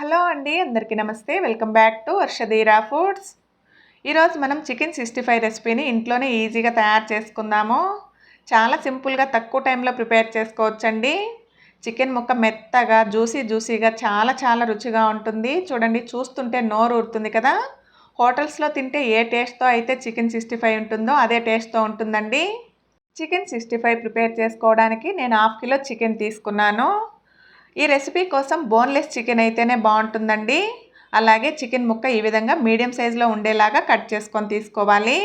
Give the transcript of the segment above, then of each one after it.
Hello అండి అందరికీ నమస్తే. Welcome back to Varshadheera foods. ఈరోజు మనం చికెన్ సిక్స్టీ ఫైవ్ రెసిపీని ఇంట్లోనే ఈజీగా తయారు చేసుకుందాము. చాలా సింపుల్గా తక్కువ టైంలో ప్రిపేర్ చేసుకోవచ్చండి. చికెన్ ముక్క మెత్తగా జ్యూసీ జ్యూసీగా చాలా చాలా రుచిగా ఉంటుంది. చూడండి చూస్తుంటే నోరు ఊరుతుంది కదా. హోటల్స్లో తింటే ఏ టేస్ట్తో అయితే చికెన్ సిక్స్టీ ఫైవ్ ఉంటుందో అదే టేస్ట్తో ఉంటుందండి. చికెన్ సిక్స్టీ ఫైవ్ ప్రిపేర్ చేసుకోవడానికి నేను హాఫ్ కిలో చికెన్ తీసుకున్నాను. ఈ రెసిపీ కోసం బోన్లెస్ చికెన్ అయితేనే బాగుంటుందండి. అలాగే చికెన్ ముక్క ఈ విధంగా మీడియం సైజులో ఉండేలాగా కట్ చేసుకొని తీసుకోవాలి.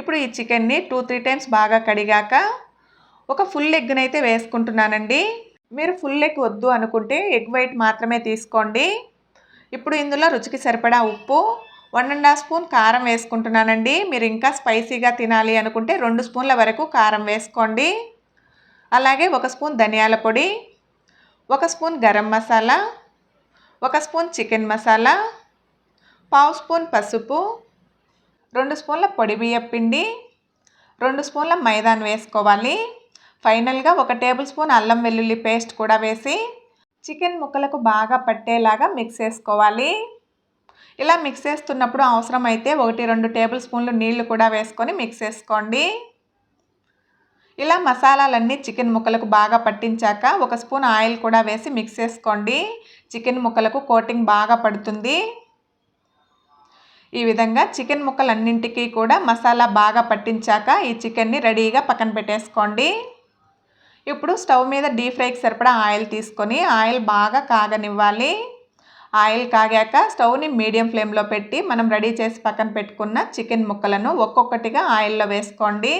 ఇప్పుడు ఈ చికెన్ని టూ త్రీ టైమ్స్ బాగా కడిగాక ఒక ఫుల్ ఎగ్నైతే వేసుకుంటున్నానండి. మీరు ఫుల్ ఎగ్ వద్దు అనుకుంటే ఎగ్ వైట్ మాత్రమే తీసుకోండి. ఇప్పుడు ఇందులో రుచికి సరిపడా ఉప్పు వన్ అండ్ హాఫ్ స్పూన్ కారం వేసుకుంటున్నానండి. మీరు ఇంకా స్పైసీగా తినాలి అనుకుంటే రెండు స్పూన్ల వరకు కారం వేసుకోండి. అలాగే ఒక స్పూన్ ధనియాల పొడి ఒక స్పూన్ గరం మసాలా ఒక స్పూన్ చికెన్ మసాలా పావు స్పూన్ పసుపు రెండు స్పూన్ల పొడి బియ్యం పిండి రెండు స్పూన్ల మైదాన్ వేసుకోవాలి. ఫైనల్గా ఒక టేబుల్ స్పూన్ అల్లం వెల్లుల్లి పేస్ట్ కూడా వేసి చికెన్ ముక్కలకు బాగా పట్టేలాగా మిక్స్ చేసుకోవాలి. ఇలా మిక్స్ చేస్తున్నప్పుడు అవసరమైతే ఒకటి రెండు టేబుల్ స్పూన్లు నీళ్ళు కూడా వేసుకొని మిక్స్ చేసుకోండి. ఇలా మసాలాలన్నీ చికెన్ ముక్కలకు బాగా పట్టించాక ఒక స్పూన్ ఆయిల్ కూడా వేసి మిక్స్ చేసుకోండి. చికెన్ ముక్కలకు కోటింగ్ బాగా పడుతుంది. ఈ విధంగా చికెన్ ముక్కలన్నింటికీ కూడా మసాలా బాగా పట్టించాక ఈ చికెన్ని రెడీగా పక్కన పెట్టేసుకోండి. ఇప్పుడు స్టవ్ మీద డీప్ ఫ్రైకి సరిపడా ఆయిల్ తీసుకొని ఆయిల్ బాగా కాగనివ్వాలి. ఆయిల్ కాగాక స్టవ్ని మీడియం ఫ్లేమ్లో పెట్టి మనం రెడీ చేసి పక్కన పెట్టుకున్న చికెన్ ముక్కలను ఒక్కొక్కటిగా ఆయిల్లో వేసుకోండి.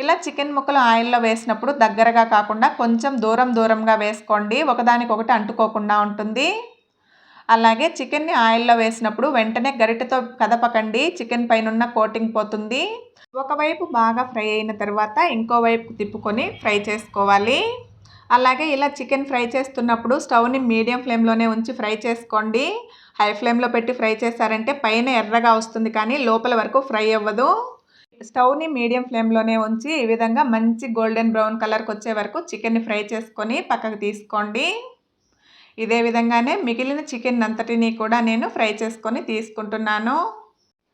ఇలా చికెన్ ముక్కలు ఆయిల్లో వేసినప్పుడు దగ్గరగా కాకుండా కొంచెం దూరం దూరంగా వేసుకోండి. ఒకదానికొకటి అంటుకోకుండా ఉంటుంది. అలాగే చికెన్ని ఆయిల్లో వేసినప్పుడు వెంటనే గరిటెతో కదపకండి. చికెన్ పైన కోటింగ్ పోతుంది. ఒకవైపు బాగా ఫ్రై అయిన తర్వాత ఇంకోవైపు తిప్పుకొని ఫ్రై చేసుకోవాలి. అలాగే ఇలా చికెన్ ఫ్రై చేస్తున్నప్పుడు స్టవ్ని మీడియం ఫ్లేమ్లోనే ఉంచి ఫ్రై చేసుకోండి. హై ఫ్లేమ్లో పెట్టి ఫ్రై చేశారంటే పైన ఎర్రగా వస్తుంది కానీ లోపల వరకు ఫ్రై అవ్వదు. స్టవ్ని మీడియం ఫ్లేమ్లోనే ఉంచి ఈ విధంగా మంచి గోల్డెన్ బ్రౌన్ కలర్కి వచ్చే వరకు చికెన్ని ఫ్రై చేసుకొని పక్కకు తీసుకోండి. ఇదే విధంగానే మిగిలిన చికెన్ అంతటిని కూడా నేను ఫ్రై చేసుకొని తీసుకుంటున్నాను.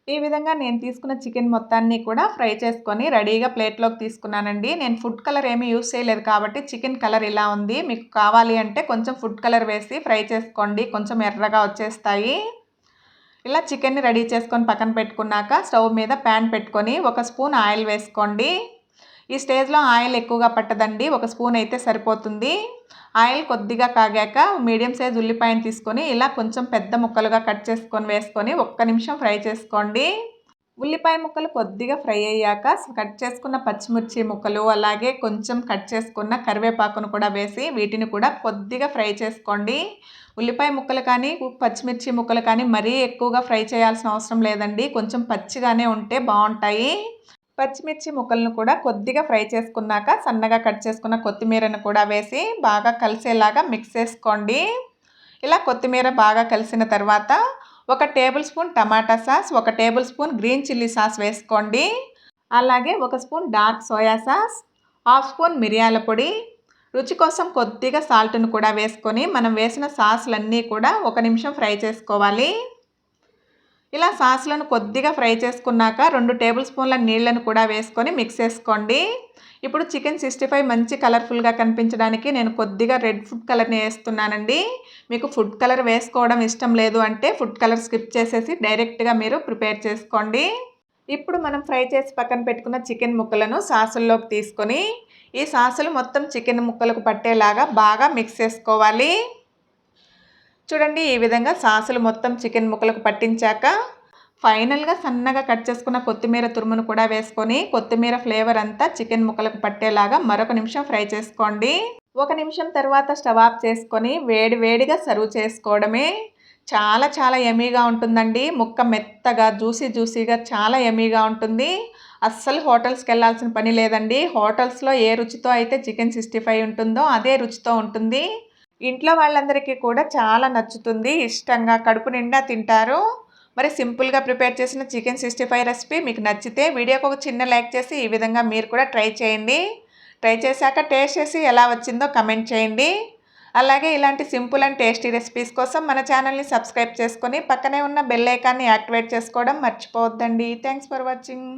ఈ విధంగా నేను తీసుకున్న చికెన్ మొత్తాన్ని కూడా ఫ్రై చేసుకొని రెడీగా ప్లేట్లోకి తీసుకున్నానండి. నేను ఫుడ్ కలర్ ఏమీ యూస్ చేయలేదు కాబట్టి చికెన్ కలర్ ఇలా ఉంది. మీకు కావాలి అంటే కొంచెం ఫుడ్ కలర్ వేసి ఫ్రై చేసుకోండి. కొంచెం ఎర్రగా వచ్చేస్తాయి. ఇలా చికెన్ని రెడీ చేసుకొని పక్కన పెట్టుకున్నాక స్టవ్ మీద ప్యాన్ పెట్టుకొని ఒక స్పూన్ ఆయిల్ వేసుకోండి. ఈ స్టేజ్లో ఆయిల్ ఎక్కువగా పట్టదండి. ఒక స్పూన్ అయితే సరిపోతుంది. ఆయిల్ కొద్దిగా కాగాక మీడియం సైజ్ ఉల్లిపాయను తీసుకొని ఇలా కొంచెం పెద్ద ముక్కలుగా కట్ చేసుకొని వేసుకొని ఒక్క నిమిషం ఫ్రై చేసుకోండి. ఉల్లిపాయ ముక్కలు కొద్దిగా ఫ్రై అయ్యాక కట్ చేసుకున్న పచ్చిమిర్చి ముక్కలు అలాగే కొంచెం కట్ చేసుకున్న కరివేపాకును కూడా వేసి వీటిని కూడా కొద్దిగా ఫ్రై చేసుకోండి. ఉల్లిపాయ ముక్కలు కానీ పచ్చిమిర్చి ముక్కలు కానీ మరీ ఎక్కువగా ఫ్రై చేయాల్సిన అవసరం లేదండి. కొంచెం పచ్చిగానే ఉంటే బాగుంటాయి. పచ్చిమిర్చి ముక్కలను కూడా కొద్దిగా ఫ్రై చేసుకున్నాక సన్నగా కట్ చేసుకున్న కొత్తిమీరను కూడా వేసి బాగా కలిసేలాగా మిక్స్ చేసుకోండి. ఇలా కొత్తిమీర బాగా కలిసిన తర్వాత ఒక టేబుల్ స్పూన్ టమాటా సాస్ ఒక tablespoon green chilli sauce వేసుకోండి. అలాగే ఒక spoon dark soya sauce half spoon మిరియాల పొడి. రుచి కోసం కొద్దిగా సాల్ట్ను కూడా వేసుకొని మనం వేసిన సాస్లన్నీ కూడా ఒక నిమిషం ఫ్రై చేసుకోవాలి. ఇలా సాస్లను కొద్దిగా ఫ్రై చేసుకున్నాక రెండు టేబుల్ స్పూన్ల నీళ్ళను కూడా వేసుకొని మిక్స్ చేసుకోండి. ఇప్పుడు చికెన్ సిక్స్టీ ఫైవ్ మంచి కలర్ఫుల్గా కనిపించడానికి నేను కొద్దిగా రెడ్ ఫుడ్ కలర్ని వేస్తున్నానండి. మీకు ఫుడ్ కలర్ వేసుకోవడం ఇష్టం లేదు అంటే ఫుడ్ కలర్ స్కిప్ చేసేసి డైరెక్ట్గా మీరు ప్రిపేర్ చేసుకోండి. ఇప్పుడు మనం ఫ్రై చేసి పక్కన పెట్టుకున్న చికెన్ ముక్కలను సాసుల్లోకి తీసుకొని ఈ సాసులు మొత్తం చికెన్ ముక్కలకు పట్టేలాగా బాగా మిక్స్ చేసుకోవాలి. చూడండి ఈ విధంగా సాసులు మొత్తం చికెన్ ముక్కలకు పట్టించాక ఫైనల్గా సన్నగా కట్ చేసుకున్న కొత్తిమీర తురుమును కూడా వేసుకొని కొత్తిమీర ఫ్లేవర్ అంతా చికెన్ ముక్కలకు పట్టేలాగా మరొక నిమిషం ఫ్రై చేసుకోండి. ఒక నిమిషం తర్వాత స్టవ్ ఆఫ్ చేసుకొని వేడి వేడిగా సర్వ్ చేసుకోవడమే చాలా చాలా ఎమీగా ఉంటుందండి. ముక్క మెత్తగా జ్యూసీ జ్యూసీగా చాలా ఎమీగా ఉంటుంది. అస్సలు హోటల్స్కి వెళ్ళాల్సిన పని లేదండి. హోటల్స్లో ఏ రుచితో అయితే చికెన్ సిక్స్టీ ఫైవ్ ఉంటుందో అదే రుచితో ఉంటుంది. ఇంట్లో వాళ్ళందరికీ కూడా చాలా నచ్చుతుంది. ఇష్టంగా కడుపు నిండా తింటారు. మరి సింపుల్గా ప్రిపేర్ చేసిన చికెన్ సిక్స్టీ ఫైవ్ రెసిపీ మీకు నచ్చితే వీడియోకి ఒక చిన్న లైక్ చేసి ఈ విధంగా మీరు కూడా ట్రై చేయండి. ట్రై చేశాక టేస్ట్ చేసి ఎలా వచ్చిందో కమెంట్ చేయండి. అలాగే ఇలాంటి సింపుల్ అండ్ టేస్టీ రెసిపీస్ కోసం మన ఛానల్ని సబ్స్క్రైబ్ చేసుకొని పక్కనే ఉన్న బెల్ ఐకాన్ని యాక్టివేట్ చేసుకోవడం మర్చిపోవద్దండి. Thanks for watching.